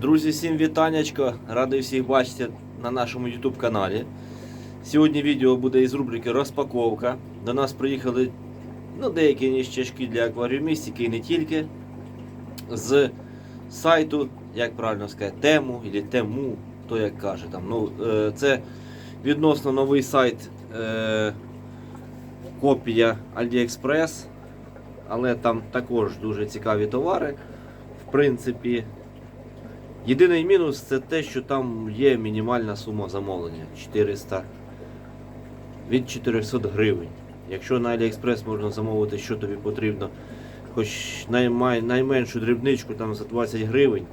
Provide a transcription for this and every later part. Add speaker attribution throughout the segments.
Speaker 1: Друзі, всім вітаннячко! Радий всіх бачити на нашому YouTube каналі. Сьогодні відео буде із рубрики Розпаковка. До нас приїхали ну, деякі ніщачки для акваріумістики і не тільки. З сайту, як правильно сказати, тему або тему, то як каже там. Ну, е, це відносно новий сайт е, копія AliExpress, але там також дуже цікаві товари. В принципі, Єдиний мінус це те, що там є мінімальна сума замовлення 400 від 400 гривень. Якщо на AliExpress можна замовити, що тобі потрібно, хоч наймай, найменшу дрібничку там за 20 гривень,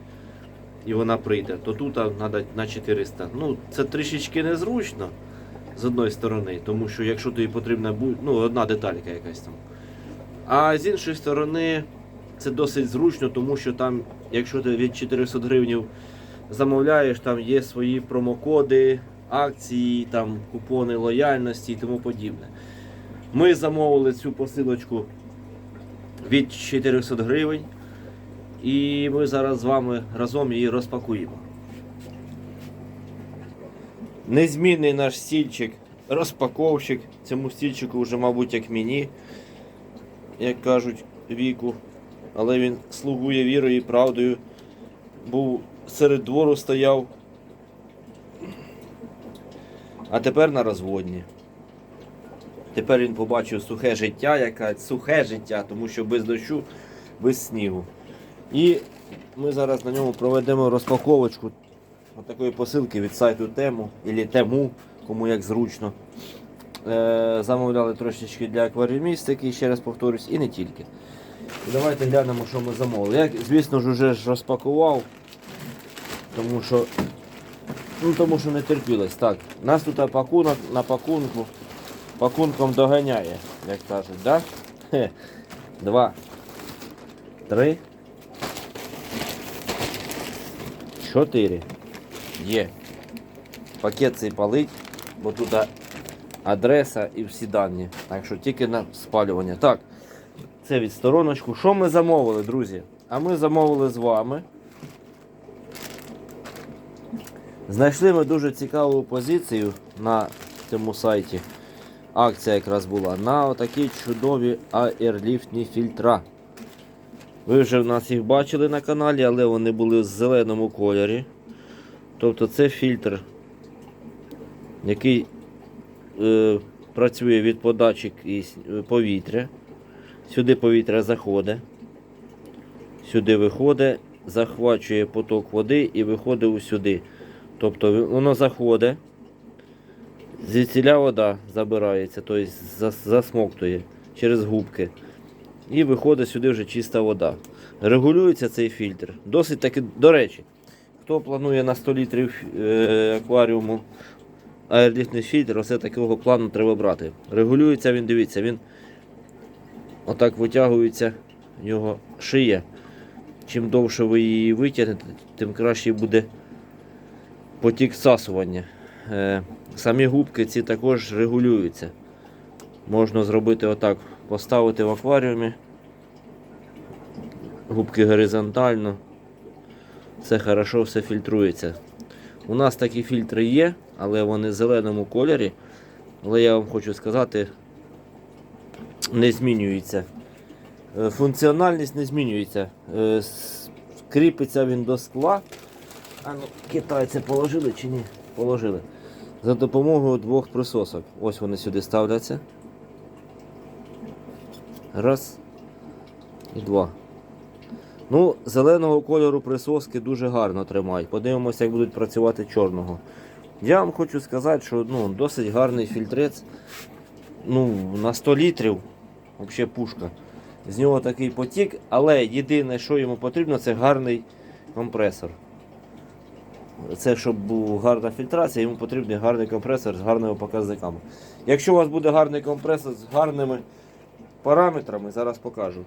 Speaker 1: і вона прийде, то тут треба на 400. Ну, це трішечки незручно з одної сторони, тому що якщо тобі потрібна ну, одна деталька якась там. А з іншої сторони, це досить зручно, тому що там, якщо ти від 400 гривень замовляєш, там є свої промокоди, акції, там купони лояльності і тому подібне. Ми замовили цю посилочку від 400 гривень. І ми зараз з вами разом її розпакуємо. Незмінний наш стільчик, розпаковщик. Цьому стільчику вже, мабуть, як мені, як кажуть, віку але він слугує вірою і правдою. Був серед двору стояв. А тепер на розводні. Тепер він побачив сухе життя, яке сухе життя, тому що без дощу, без снігу. І ми зараз на ньому проведемо розпаковочку такої посилки від сайту Тему або Тему, кому як зручно. Е, замовляли трошечки для акваріумістики, ще раз повторюсь, і не тільки. Давайте глянемо, що ми замовили. Я, звісно ж, вже ж розпакував, тому що ну, тому що не терпілось. Так, нас тут пакунок на пакунку. Пакунком доганяє, як кажуть, да? Хе. Два. Три. Чотири. Є. Пакет цей палить, бо тут адреса і всі дані. Так що тільки на спалювання. Так. Це від стороночку. Що ми замовили, друзі? А ми замовили з вами. Знайшли ми дуже цікаву позицію на цьому сайті. Акція якраз була на отакі чудові аерліфтні фільтра. Ви вже в нас їх бачили на каналі, але вони були в зеленому кольорі. Тобто це фільтр, який е, працює від подачі повітря. Сюди повітря заходить, сюди виходить, захвачує поток води і виходить усюди. Тобто воно заходить, звідсіля вода забирається, тобто засмоктує через губки. І виходить сюди вже чиста вода. Регулюється цей фільтр. Досить таки, до речі, хто планує на 100 літрів е, акваріуму аерліфтний фільтр, оце такого плану треба брати. Регулюється він, дивіться, він отак витягується його шия. Чим довше ви її витягнете, тим краще буде потік всасування. Е, самі губки ці також регулюються. Можна зробити отак, поставити в акваріумі. Губки горизонтально. Все хорошо, все фільтрується. У нас такі фільтри є, але вони в зеленому кольорі. Але я вам хочу сказати, не змінюється. Е, функціональність не змінюється. Е, кріпиться він до скла. А ну, китайці положили чи ні? Положили. За допомогою двох присосок. Ось вони сюди ставляться. Раз і два. Ну, Зеленого кольору присоски дуже гарно тримають. Подивимося, як будуть працювати чорного. Я вам хочу сказати, що ну, досить гарний фільтрець ну, на 100 літрів. Взагалі пушка. З нього такий потік, але єдине, що йому потрібно, це гарний компресор. Це щоб була гарна фільтрація, йому потрібен гарний компресор з гарними показниками. Якщо у вас буде гарний компресор з гарними параметрами, зараз покажу,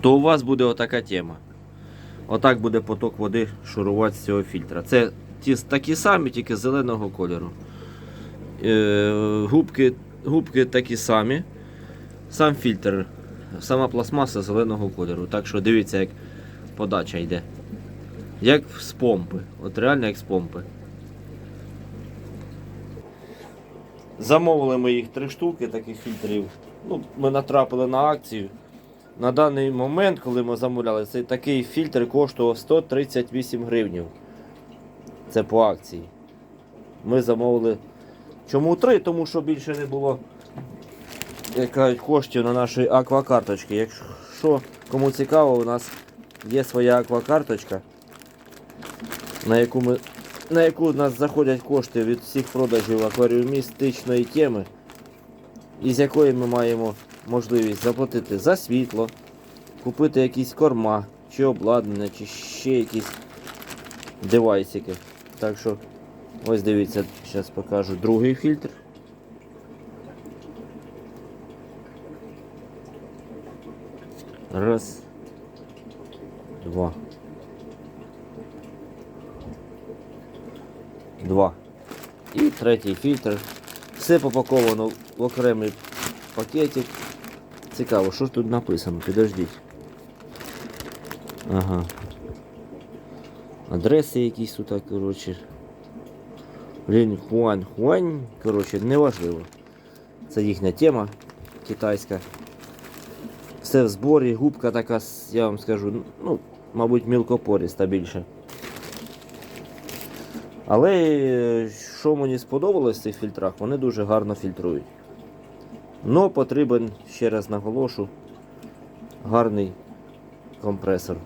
Speaker 1: то у вас буде отака тема. Отак буде поток води шурувати з цього фільтра. Це ті, такі самі, тільки зеленого кольору. Е, губки, губки такі самі. Сам фільтр, сама пластмаса зеленого кольору. Так що дивіться, як подача йде. Як з помпи. От реально як з помпи. Замовили ми їх три штуки таких фільтрів. Ну, ми натрапили на акцію. На даний момент, коли ми замовляли, цей такий фільтр коштував 138 гривнів. Це по акції. Ми замовили. Чому три? Тому що більше не було як кажуть, коштів на нашій аквакарточці. Якщо кому цікаво, у нас є своя аквакарточка, на яку ми. На яку у нас заходять кошти від всіх продажів акваріумістичної теми, і з якої ми маємо можливість заплатити за світло, купити якісь корма, чи обладнання, чи ще якісь девайсики. Так що, ось дивіться, зараз покажу другий фільтр. Раз. Два. Два. І третій фільтр. Все попаковано в окремий пакетик. Цікаво, що ж тут написано? Підождіть. Ага. Адреси якісь тут, коротше. Лінь Хуан Хуань. Коротше, неважливо. Це їхня тема китайська. Все в зборі, губка така, я вам скажу, ну, мабуть, мілкопоріста більше. Але е, що мені сподобалось в цих фільтрах, вони дуже гарно фільтрують. Но потрібен, ще раз наголошу, гарний компресор.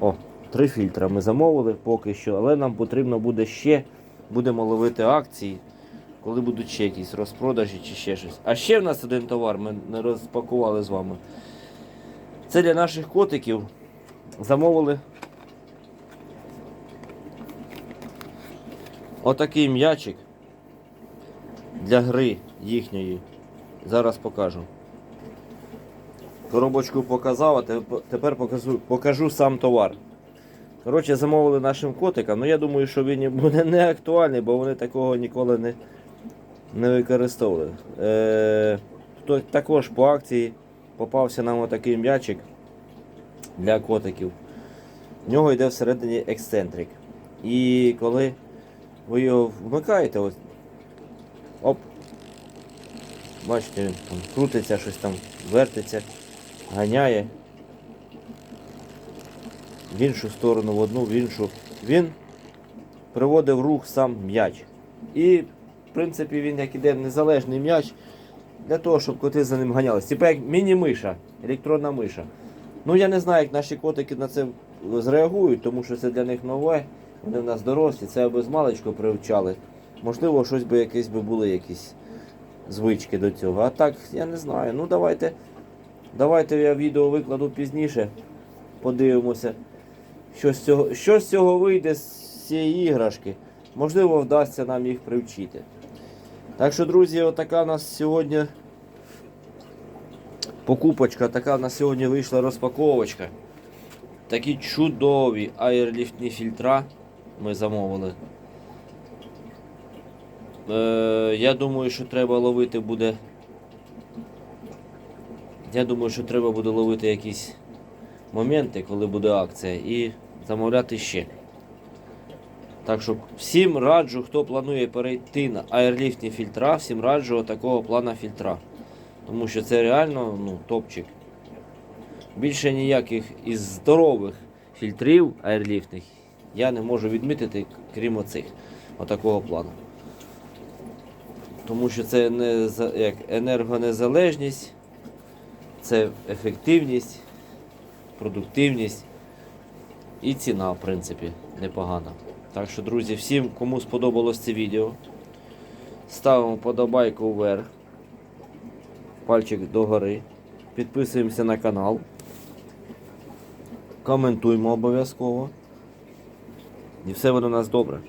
Speaker 1: О, три фільтра ми замовили поки що, але нам потрібно буде ще, будемо ловити акції, коли будуть ще якісь розпродажі чи ще щось. А ще в нас один товар ми не розпакували з вами. Це для наших котиків. Замовили отакий м'ячик для гри їхньої. Зараз покажу. Коробочку показав, а тепер покажу, покажу сам товар. Коротше, замовили нашим котикам, ну я думаю, що він буде не актуальний, бо вони такого ніколи не, не використовували. Е, то, також по акції попався нам отакий м'ячик для котиків. В нього йде всередині ексцентрик. І коли ви його вмикаєте, ось, оп, бачите, там крутиться, щось там вертиться, ганяє. В іншу сторону, в одну, в іншу. Він приводив рух сам м'яч. І, в принципі, він як іде незалежний м'яч для того, щоб коти за ним ганялися. Типа як міні-миша, електронна миша. Ну я не знаю, як наші котики на це зреагують, тому що це для них нове. Вони в нас дорослі, це аби з маличку привчали. Можливо, щось би якісь би були якісь звички до цього. А так, я не знаю. Ну давайте. Давайте я відео викладу пізніше. Подивимося, що з цього, що з цього вийде з цієї іграшки. Можливо, вдасться нам їх привчити. Так що, друзі, отака у нас сьогодні покупочка, така в нас сьогодні вийшла розпаковочка. Такі чудові аерліфтні фільтра ми замовили. Е, я думаю, що треба ловити буде. Я думаю, що треба буде ловити якісь моменти, коли буде акція, і замовляти ще. Так що всім раджу, хто планує перейти на аерліфтні фільтра, всім раджу такого плана фільтра. Тому що це реально ну, топчик. Більше ніяких із здорових фільтрів аерліфтних я не можу відмітити, крім оцих. Отакого плану. Тому що це не як енергонезалежність, це ефективність, продуктивність і ціна, в принципі, непогана. Так що, друзі, всім, кому сподобалось це відео, ставимо подобайку вверх, пальчик догори, підписуємося на канал, коментуємо обов'язково. І все буде у нас добре.